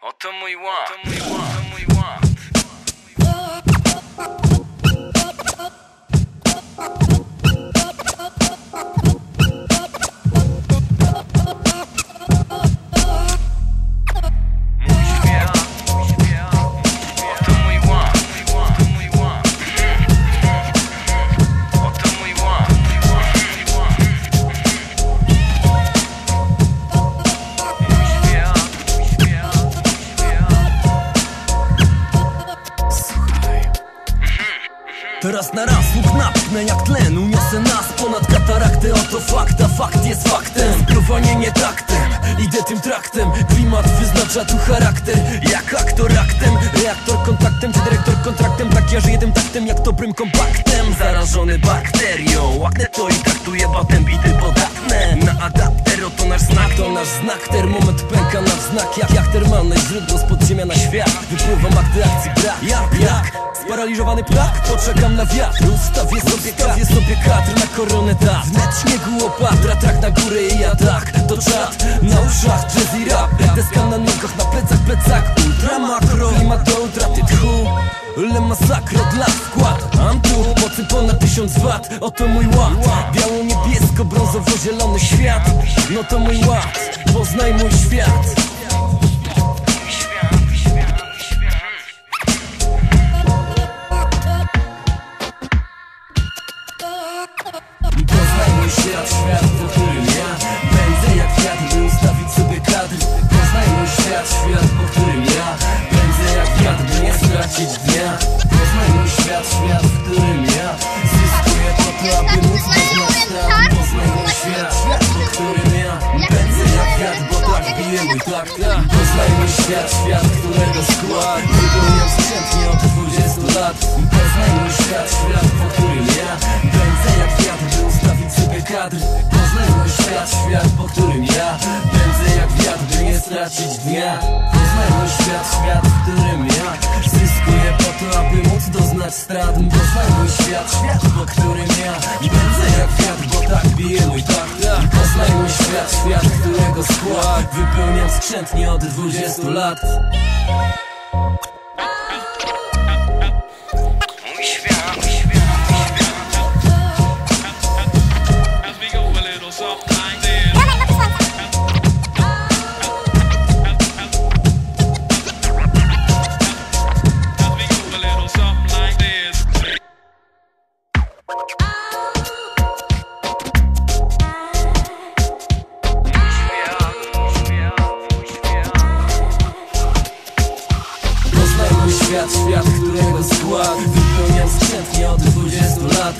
Oto mój ład, oto mój ład, oto mój ład. Teraz na raz łuk napnę jak tlen Uniosę nas ponad katarakty. Oto fakt, a fakt jest faktem. Sprówanie nie taktem Idę tym traktem. Klimat wyznacza tu charakter. Jak aktor aktem Reaktor kontaktem czy dyrektor kontraktem? Tak ja żyję tym taktem jak dobrym kompaktem. Zarażony bakterią Łaknę to i traktuję batem bity podatne Na adapter oto nasz znak nasz znak Termometr pęka na wznak. Jak, jak termalne źródło z podziemia na świat. Wypływam akty akcji brak. Jak, jak? Sparaliżowany ptak? Poczekam na wiatr. Ustawię sobie kadr, sobie kadr na koronę dat Wnet śniegu opatra, trak na górę i ja tak. To czat na uszach, jazz i rap. Deska na nogach, na plecach, plecak Ultra makro, klimat do utraty tchu. Le masakro dla wkład Mam tu mocy ponad tysiąc wat Oto mój ład. Biało, niebiesko, brązowo, zielony świat. No to mój ład Poznaj mój świat bije mój tak, tak Poznaj mój świat, świat, którego skład Wypełniam skrzętnie od 20 lat. Poznaj mój świat, świat, którego skład Wypełniam skrzętnie od 20 lat. Mój świat, którego skład Wypełniam skrzętnie od 20 lat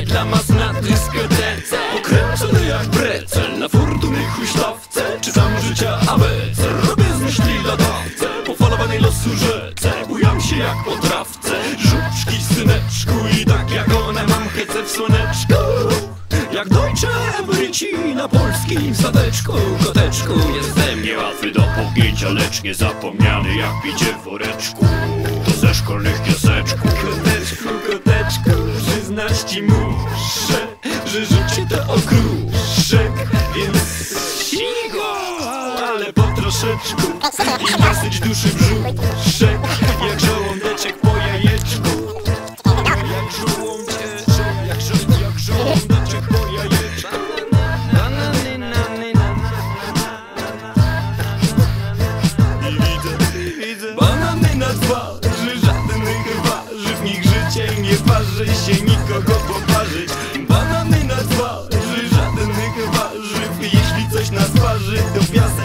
nie dla mas na dyskotece Pokręcony jak brecel, na fortuny huśtawce Czytam życia ABC, robię z myśli ladawce Po falowanej losu rzece, bujam się jak po trawce Żuczki, syneczku i tak jak one mam hece w słoneczku. Jak dojcze emeryci na polskim stateczku Koteczku jest ze mnie łatwy do pogięcia Lecz niezapomniany jak picie w woreczku. To ze szkolnych kioseczków Koteczku, koteczku, piętnaści muszę, że życie to okruszek, więc sigo, ale po troszeczku i dosyć duszy brzuszek.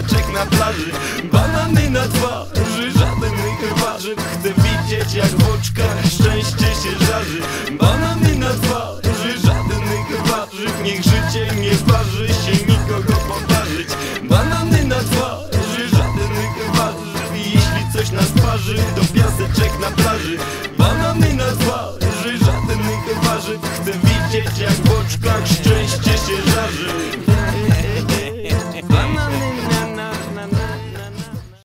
To piaseczek na plaży Banany na twarzy, żadnych warzyw Chcę widzieć jak w oczkach szczęście się żarzy Banany na twarzy, żadnych warzyw Niech życie nie waży się nikogo poparzyć. Banany na twarzy, żadnych warzyw Jeśli coś nas parzy, to piaseczek na plaży. Banany na twarzy, żadnych warzyw Chcę widzieć jak w oczkach